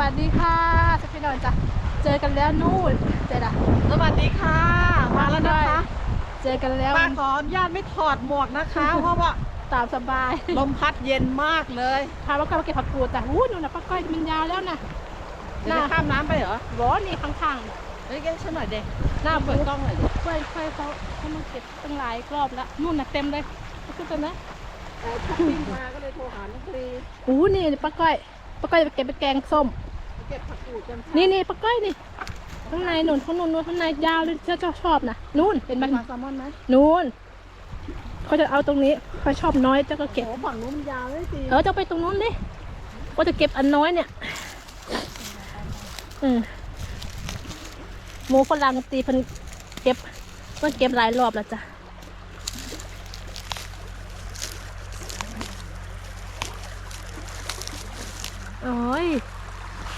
วัสดีค่ะสพี่นอนจ้ะเจอกันแล้วนู่นเจอละสวัสดีค่ะ มาแล้วนะคะเจอกันแล้วป้าขออนุญาตไม่ถอดหมวกนะคะ เพราะว่าตามสบาย ลมพัดเย็นมากเลย พาป้าก้อยมาเก็บผักกูดแต่หูนู่นนะป้าก้อยมันยาวแล้วนะเดี๋ยวจะข้ามน้ำไปเหรอร้อนนี่ข้างๆน่ะเฮ้ยแกฉันหน่อยเด็กหน้าเปิเปิดดกล้องหน่อยดิเพื่อนเพื่อนเขาเขามาเก็บตั้งหลายรอบแล้วนู่นน่ะเต็มเลยไปขึ้นกันนะเออชักบินมาก็เลยโทรหาน้องครีหูนี่ป้าก้อย ป้าก้อยจะไปเก็บไปแกงส้ม เก็บผักกูดกันค่ะนี่นี่ป้าก้อยนี่ข้างในนู่นข้างนู่นนู่นข้างในยาวเลยเจ้าเจ้าชอบนะนู่นเห็นไหมมาแซลมอนไหมนู่นเขาจะเอาตรงนี้เขาชอบน้อยเจ้าก็เก็บโอ้ฝั่งนู้นมันยาวเลยสิเออจะไปตรงนู้นดิก็จะเก็บอันน้อยเนี่ยอืมหมูฝรั่งตีเพิ่นเก็บเพิ่นเก็บหลายรอบแล้วจ้ะ โอ้ย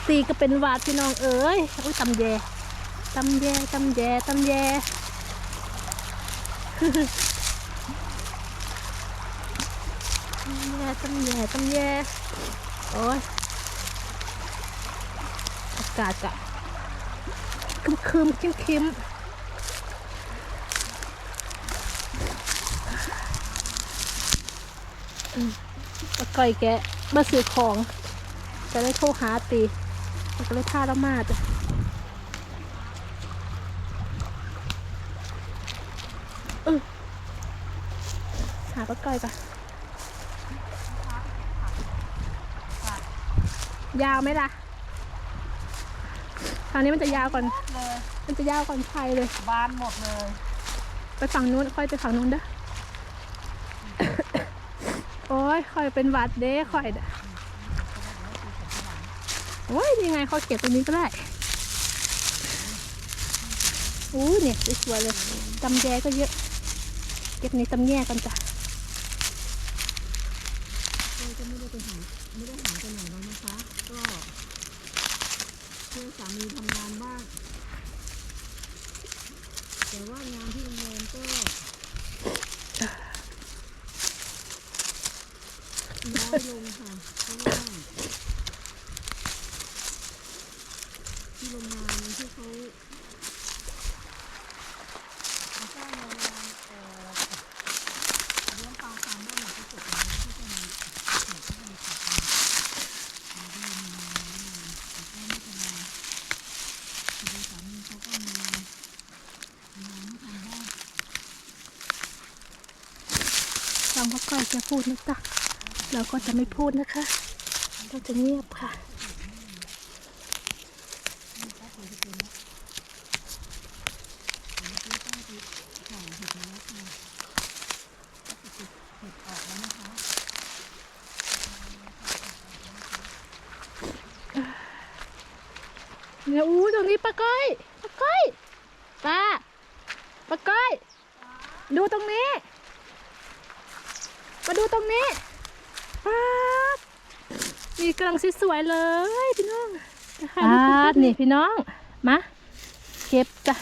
ตีก็เป็นวาดพี่น้องเอ้ยอุ้ยตำแยตำแยตำแยตำแยตำแยตำแยตำแยโอ้ยอากาศกะคึมคึมคิมคิมมปะก่อยแกมาซื้อของ จะได้โทรหาตีแล้วก็เลยพาเรามาจ้ะอือหาปะก่อยก่อนยาวไหมล่ะ ทางนี้มันจะยาวก่อน เลยมันจะยาวก่อนไฟเลย บานหมดเลยไปฝั่งนู้นค่อยไปฝั่งนู้นเด้อ โอ้ยค่อยเป็นหวัดเด้ค่อยเด้ อโอ้ยนี่ไงเขาเก็บตรงนี้ก็ได้อู้เนี่ยสวยเลยตำแยก็เยอะ เก็บในตำแยกันจ้ะก็ไม่ได้ไปหาไม่ได้หาไปไหนแล้วนะคะ ก็ช่วยสามีทำงานบ้างแต่ว่างานที่โรงแรมก็น้อยลงค่ะเพราะว่าที่โรงงานที่เขาเขาจ้างเราเอ่อเลี้ยงปลาฟาร์มบ้านหลังที่จบแล้วที่จะมีเหมือนที่มีปลาฟาร์มเราก็เลยมีงานนี้มาแต่ก็ไม่เป็นไรพอดีสามีเขาก็มีงานให้ทำบ้าง ฟังพ่ อยจะพูดนะจ๊ะเราก็จะไม่พูดนะคะเราจะเงียบค่ะเนี่ยอู้ตรงนี้ป้าก้อยป้าก้อยป้าป้าก้อย ดูตรงนี้ มาดูตรงนี้ป้าดมีกำลังสวยๆเลยพี่น้องป้าดนี่พี่น้อง มา เก็บจ้ะ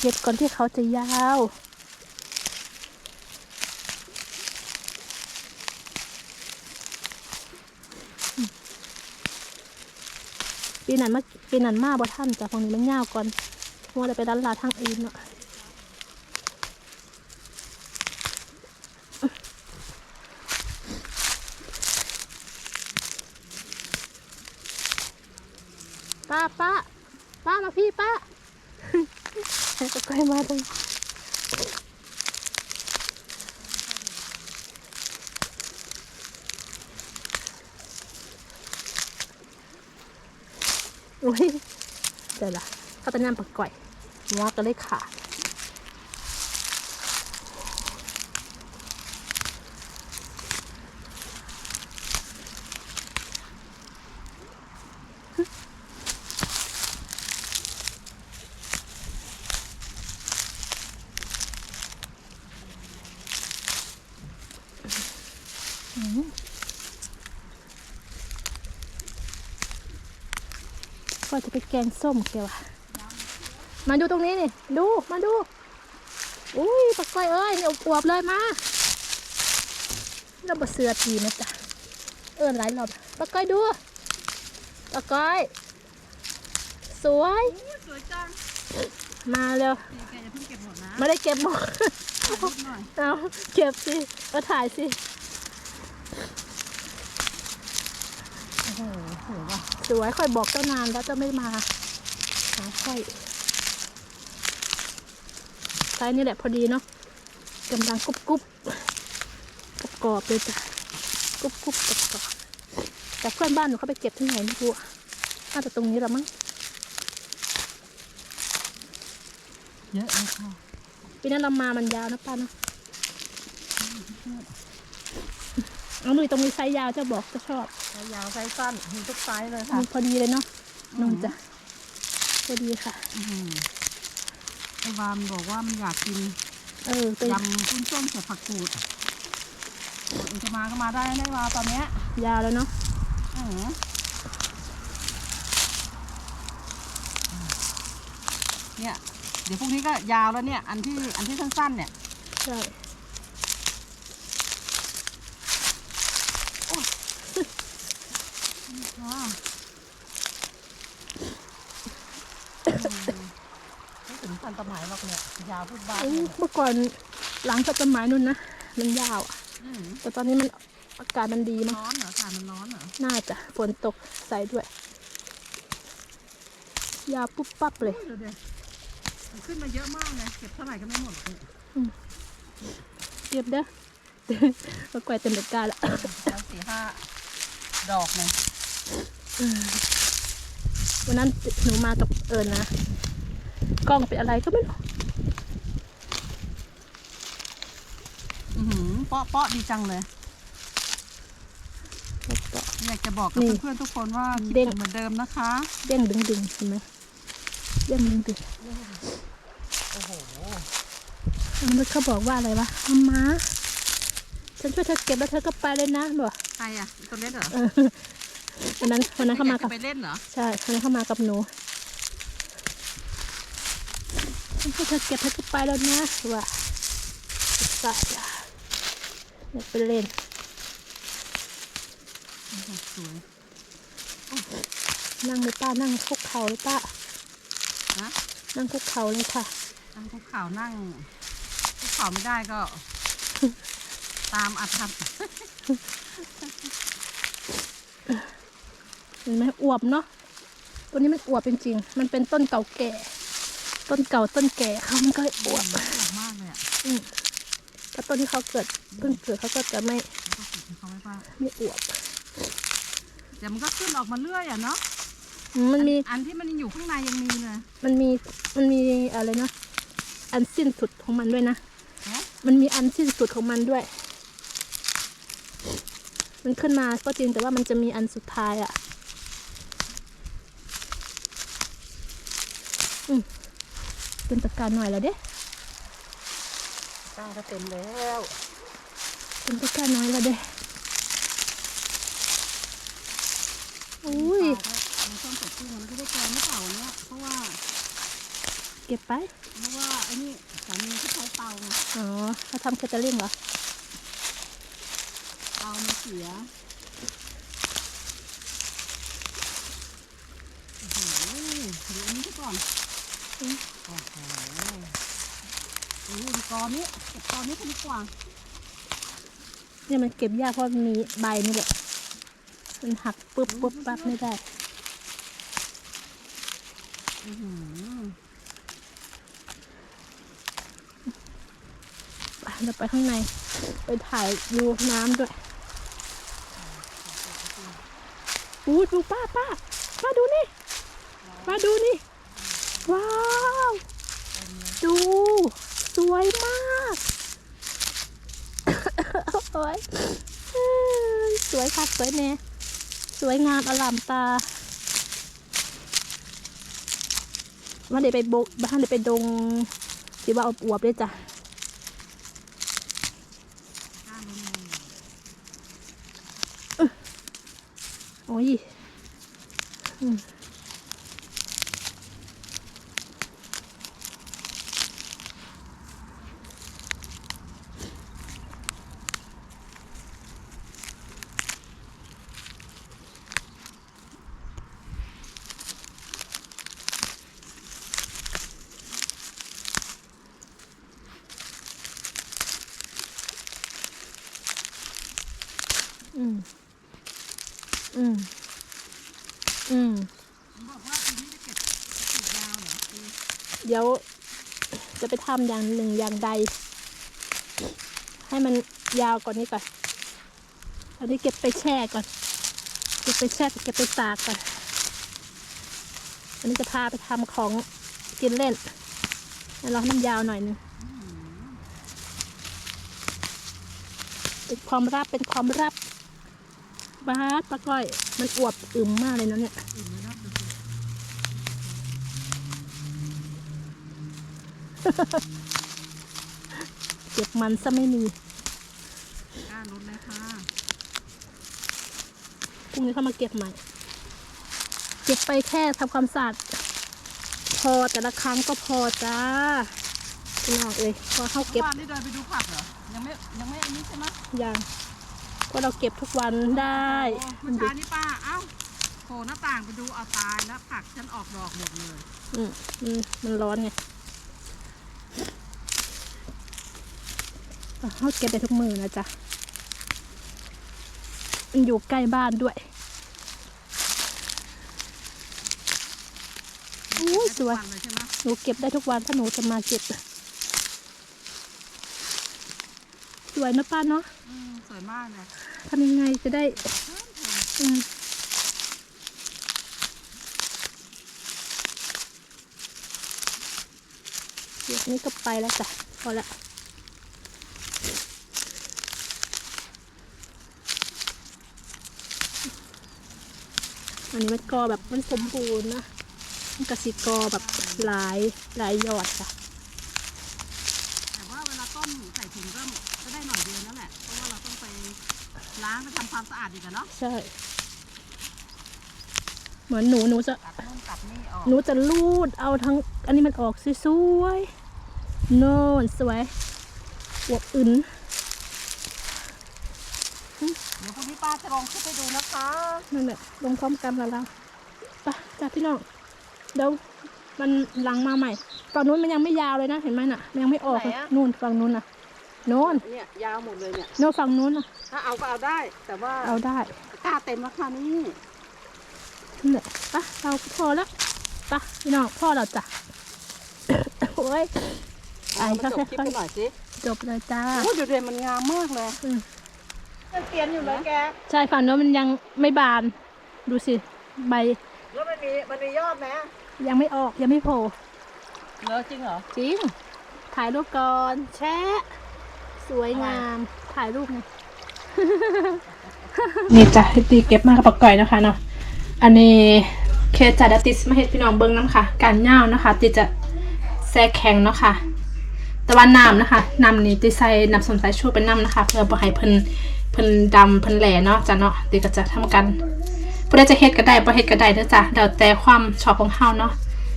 เก็บก่อนที่เขาจะยาว ปีนั้นมาปีนั้นมาบ่ท่านจ้ะฝั่งนี้มันยาวก่อนมัวแต่ไปดันลาทางอื่นเนาะ ป้าป้าป้ามาพี่ป้า ก็ใกล้มาตรงอุ้ยเดี๋ยวละเขาตะนำปักก่อยหัวก็เลยขาด ก็จะไปแกงส้มเกียวอะมาดูตรงนี้นี่ ดูมาดู อุ้ยปักก้อยเอ้ยนี่อวบๆเลยมาเราบเสือทีนะจ๊ะเอินหลายรอบปักก้อยดูตะก้อย สวยสวยจังมาเร็วนี่แกอย่าเพิ่งเก็บหมดนะไม่ได้เก็บหมดถ่ายรูปหน่อยเอาเก็บสิมาถ่ายสิ โอ้โหสวยว่ะ สวยค่อยบอกเจ้านานแล้วเจะไม่มาหาค่อยไซส์นี่แหละพอดีเนาะกำลังกรุบกรุบกรอบกรอบๆเลยจ้ะกรุบกรุบกรอบกรอบแต่เพื่อนบ้านหนูเขาไปเก็บที่ไหนไม่รู้อะน่าจะตรงนี้ละมั้งเยอะเลยค่ะปีนั้นเรามามันยาวนะป้าเนาะเอาหนุ่ยตรงนี้ไซส์ยาวจะบอกจะชอบ ไซส์ยาวไซส์สั้นมีทุกไซส์เลยค่ะมันพอดีเลยเนาะนุ่มจ้ะพอดีค่ะอื้อหือไอ้วามบอกว่ามันอยากกินเออไปยำกุ้งส้มใส่ผักกูดเองจะมาก็มาได้นะไอ้วาตอนเนี้ยยาวแล้วเนาะอื้อหือเนี่ย เดี๋ยวพรุ่งนี้ก็ยาวแล้วเนี่ย อันที่อันที่สั้นๆเนี่ยใช่ อ่า ไม่ถึงทันสมัยหรอกเนี่ยยาวพูดบ้าเอ้ยเมื่อก่อนหลังจากต้นไม้นุ่นนะมันยาวอะอืมแต่ตอนนี้มันอากาศมันดีมั้งร้อนเหรออากาศมันร้อนเหรอน่าจะฝนตกใส่ด้วย ยาวปุ๊บปั๊บเลยเดี๋ยวเดี๋ยวมันขึ้นมาเยอะมากเลยเก็บเท่าไหร่ก็ไม่หมดเลยเก็บเด้อมากวาดเต็มตะกร้าแล้วแล้วสี่ห้าดอกเลย วันนั้นหนูมาตกเอิญนะ กล้องเป็นอะไรก็ไม่รู้อือหือเปาะเปาะดีจังเลยแล้วก็อยากจะบอกกับนี่เพื่อนๆทุกคนว่าคิดเด้ง ถึงเหมือนเดิมนะคะ เด้งดึงดึงๆเห็นไหมเด้งดึงดึงโอ้โหๆมันเขาบอกว่าอะไรวะอามาฉันช่วยเธอเก็บแล้วเธอก็ไปเลยนะบอกใครอะตัวเล็กเหรอ เออ วันนั้นวันนั้นเขามาอยกับจะไปเล่นเหรอ ใช่วันนั้นเขามากับหนูฉันช่วยเธอเก็บเธอก็ไปแล้วนะว่าใส่อยากไปเล่นโอ้โหสวยนั่งเลยป้านั่งคุกเข่าเลยป้านะนั่งคุกเข่าเลยค่ะ นั่งคุกเข่านั่งคุกเข่าไม่ได้ก็ ตามอัธรรม เห็นไหมอวบเนาะตัวนี้มันอวบจริงๆมันเป็นต้นเก่าแก่ ต้นเก่าต้นแก่เขามันก็เลยอวบหล่อมากเลยอะอืมถ้าต้นที่เขาเกิดเพิ่งเกิดเขาก็จะไม่แล้วก็ปลูกให้เขาไว้บ้างไม่อวบเดี๋ยวมันก็ขึ้นออกมาเรื่อยอะเนาะอืมมันมีอันที่มันอยู่ข้างในยังมีเลยมันมีมันมีอะไรนะอันสิ้นสุดของมันด้วยนะฮะมันมีอันสิ้นสุดของมันด้วย มันขึ้นมาก็จริงแต่ว่ามันจะมีอันสุดท้ายอะ่ะ อืม เป็นตะการหน่อยแล้วเด้ตาก็เต็มแล้วเป็นตะการน้อยแล้วเด้อุ้ยมันต้นสดชื่นมันก็ได้แกงไม่เปล่าวันเนี้ยเพราะว่าเก็บไปเพราะว่าไอ้นี่สามีที่ใช้เตาไงอ๋อเขาทำแคตเตอร์ลิงเหรอเตามันเสียโอ้โหดูอันนี้ซะก่อน อืม โอ้โหโอ้โหดูกอนี้เก็บกอนี้กันดีกว่าเนี่ยมันเก็บยากเพราะมันมีใบนี่แหละมันหักปุ๊บปุ๊บปั๊บไม่ได้ไปเราไปข้างใน ไปถ่ายดูน้ำด้วยอู้ดูป้าป้าป้าดูนี่ป้าดูนี่ ว้าว ดู วยมากโอ้ยสวยค่ะสวยแน่สวยงามอลามตามาเดี๋ยวไปบกบ้านเดี๋ยวไปดงสิว่าอบอวบๆเลยจ้ะกล้ยโอ้ยอืม อืม อืม บอกว่าปีนี้จะเก็บปลูกยาวเหรอปี เดี๋ยวจะไปทำอย่างหนึ่งอย่างใด ให้มันยาวกว่านี้ก่อนอันนี้เก็บไปแช่ก่อน เก็บไปแช่เก็บไปตากก่อน อันนี้จะพาไปทำของกินเล่นแล้วเราให้มันยาวหน่อยหนึงเป็นความลับเป็นความลับบ้าสปลาก้อย มันอวบอึมมากเลยนะเนี่ย เก็บมันซะไม่มีกล้าลดเลยค่ะพรุ่งนี้เข้ามาเก็บใหม่ เก็บไปแค่ทำความสะอาดพอแต่ละครั้งก็พอจ้าพี่น้องเอ้ยพอเข้าเก็บ บ้านนี่เดินไปดูผักเหรอ ยังไม่ยังไม่อันนี้ใช่ไหมอย่างก็เราเก็บทุกวันได้โอ้เมื่อเช้านี้ป้า เอ้าโผล่หน้าต่างไปดูเอาตายแล้วผักฉันออกดอกหมดเลย อืมอืมมันร้อนไง เอาเขาเก็บได้ทุกมือนะจ๊ะมันอยู่ใกล้บ้านด้วยอุ้ยสวยทุกนเลยใช่ไหมหนูเก็บได้ทุกวันถ้าหนูจะมาเก็บสวยนะป้าเนาะอืมสวยมากเลยทำยังไงจะได้อืมเดี๋ยวนี้ก็ไปแล้วจ้ะพอละ อันนี้มันกอแบบมันสมบูรณ์นะมันกระสิกอแบบหลายหลายยอดจ้ะแต่ว่าเวลาต้มใส่ถุงก็ก็ได้หน่อยเดียวนั่นแหละเพราะว่าเราต้องไปล้างไปทำความสะอาดอีกอะเนาะใช่ เหมือนหนูหนูจะตัดนู่นตัดนี่ออกหนูจะรูดเอาทั้ง อันนี้มันออกสวยๆโน่นสวยอวบอึน เดี๋ยวพรุ่งนี้ป้าจะ ลองขึ้นไปดูนะคะนั่นแหละลงพร้อมกันกับเราไปจ้าพี่น้องเดี๋ยวมันหลังมาใหม่ฝั่งนู้นมันยังไม่ยาวเลยนะเห็นไหมน่ะมันยังไม่ออกเลยนู่นฝั่งนู้นน่ะโน่นเนี่ยยาวหมดเลยเนี่ยโน่นฝั่งนู้นน่ะ ถ้าเอาก็เอาได้ แต่ว่าเอาได้กล้าเต็มแล้วค่ะนี่นั่นแหละไปเราพอแล้วไปพี่น้องพ่อเราจ้ะโอ้ยเอามาจบคลิปค่อยกันหน่อยสิจบเลยจ้าโอ้เดี๋ยวเดี๋ยวมันงามมากเลย อืมมันเปลี่ยนอยู่เลยแก ใช่ฝั่งโน้นมันยังไม่บาน ดูสิ ใบ แล้วมันมีมันมียอดไหมยังไม่ออกยังไม่โผล่เหรอจริงเหรอ จริง ถ่ายรูปก่อนแชะ สวยงาม ถ่ายรูปไงนี่จ้ะตีเก็บมากระปักก่อยนะคะเนาะ อันนี้เคจัดติสมาเห็ดพี่น้องเบิ้งน้ำค่ะ การย่าวนะคะ ติจะแซ่แข็งเนาะค่ะ แต่ว่าน้ำนะคะ น้ำนี้ติใส่น้ำสมสายชูเป็นน้ำนะคะ เพื่อบ่ให้เพิ่น เพิ่นดำเพิ่นแหล่เนาะจ้ะเนาะติก็จะทำกันผู้ใดจะเฮ็ดก็ได้บ่เฮ็ดก็ได้เด้อจ้ะแล้วแต่ความชอบของเฮาเนาะ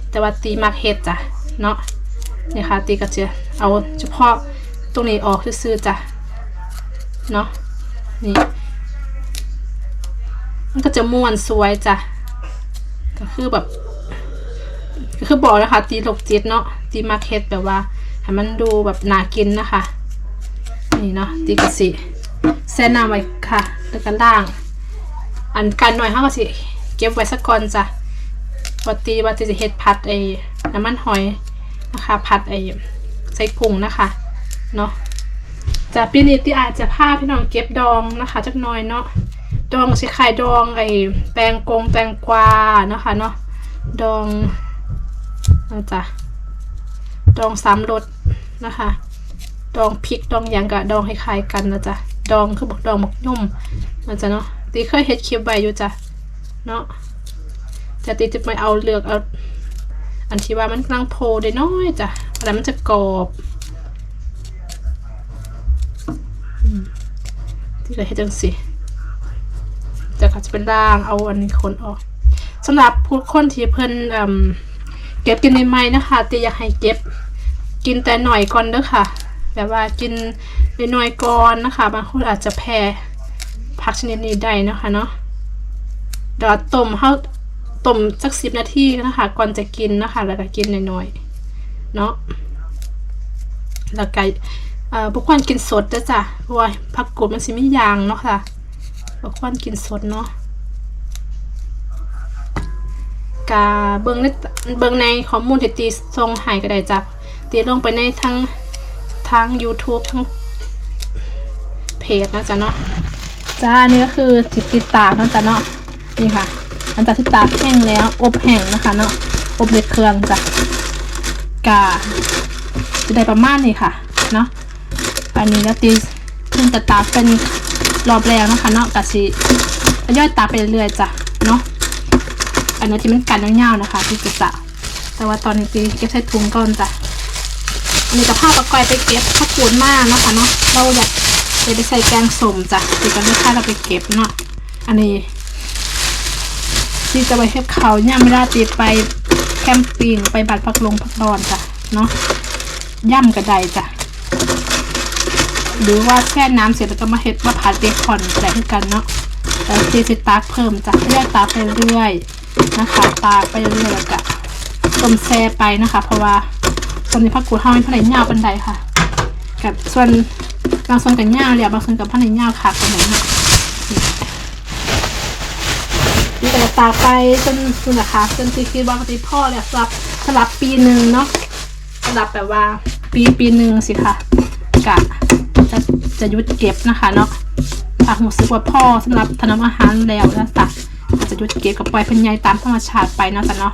แต่ว่าตีมักเฮ็ดจ้ะเนาะนี่ค่ะตีก็จะเอาเฉพาะตรงนี้ออกซื่อๆจ้ะเนาะนี่มันก็จะม่วนสวยจ้ะก็คือแบบก็คือบอกนะคะตีหลกจิตเนาะตีมาเก็ตแบบว่าให้มันดูแบบน่ากินนะคะ นี่เนาะตีกระสิ แซ่น้ำไว้ค่ะแล้วก็ล่าง อันกันหน่อยห้าก็สิ เก็บไว้สักก่อนจ้ะวัตีว่าจะเฮ็ดผัดไอ้น้ำมันหอยนะคะ ผัดไอ้ใส่กุ้งนะคะเนาะจะปีนี้ที่อาจจะพาพี่น้องเก็บดองนะคะจักหน่อยเนาะดองสิขายดองไอ้แตงกงแตงกวานะคะเนาะดองนะจ๊ะดองสามรสนะคะ ดองพริกดองหยังกะดองคล้ายๆกันนะจ๊ะ ดองคือบอกดองหมกยุ่มนจะเนาะตีเคยเฮ็ดคลิปไว้อยู่จ้ะเนาะจะตีจะไปเอาเลือกเอาอันที่ว่ามันกลังโพได้น้อยจ้ะอะไรมันจะกรอบอืมที่เลยเฮ็ดจังสิจะก็จะเป็นร่างเอาอันนี้คนออกสำหรับผู้คนที่เพิ่นเอิ่มเก็บกินใหม่ๆนะคะตีอยากให้เก็บกินแต่หน่อยก่อนเด้อค่ะแบบว่ากิน น้อยก่อนนะคะ บางคนอาจจะแพ้ผักชนิดนี้ได้นะคะเนาะเดี๋ยวต้มเฮาต้มสักสิบนาทีนะคะ ก่อนจะกินนะคะ แล้วก็กินน้อยๆเนาะแล้วก็อ่อบุคคลกินสดเด้อจ้ะเพราะว่าผักกูดมันสิไมียางเนาะค่ะก็ควรกินสดเนาะกาเบิ่งในเบิงในข้อมูลที่ตีทรงหายก็ได้จ้ะตีลงไปในทั้งทั้ง YouTube ทั้ง เพจนะจ๊ะเนาะจ้าอันนี้ก็คือติดติดตากนะจ๊ะเนาะนี่ค่ะหลังจากที่ตากแห้งแล้วอบแห้งนะคะเนาะอบในเครื่องจ้ะกาจะได้ประมาณนี้ค่ะเนาะอันนี้แล้วตีเพิ่งจะตากเป็นรอบแรกนะคะเนาะกะสิทยอยตากไปเรื่อยๆจ้ะเนาะอันนี้ที่มันกันยาวๆนะคะที่จะจะแต่ว่าตอนนี้ตีเก็บใส่ถุงก่อนจ้ะอันนี้กับผ้าปะกอยไปเก็บข้าวปูนมากนะคะเนาะเราอยาก จะไปใส่แกงส้มจ้ะตีกันไม่ค่าเราไปเก็บเนาะอันนี้ที่จะไปให้เขาย่ำไม่ได้ตีไปแคมปิ้งไปบัดพักลงพักนอนจ้ะเนาะย่ำกระไดจ้ะหรือว่าแช่น้ำเสร็จแล้วก็มาเฮ็ดมาผัดเบคอนแหละคือกันเนาะแล้วตีสิตากเพิ่มจากเรื่อยตากไปเรื่อยนะคะตากไปเรื่อยแล้วก็ต้มแซ่ไปนะคะ เพราะว่าตอนนี้ผักกูดเฮาไม่เท่าไหร่ยาวปันใดค่ะ กับส่วนบางส่วนกับยาวแล้วบางส่วนกับพันไหนยาวค่ะตรงไหนค่ะนี่ก็ตากไปจนจนนะคะจนที่คิดว่าปกติพ่อเนี่ยสลับสลับปีหนึ่งเนาะสลับแบบว่าปีปีหนึ่งสิค่ะกะจะจะยุดเก็บนะคะเนาะถ้าหูสึกว่าพ่อสำหรับถนอมอาหารแล้วนะจ๊ะจะยุดเก็บกับปล่อยเพันใยตามธรรมชาติไปเนาะจ๊ะเนาะ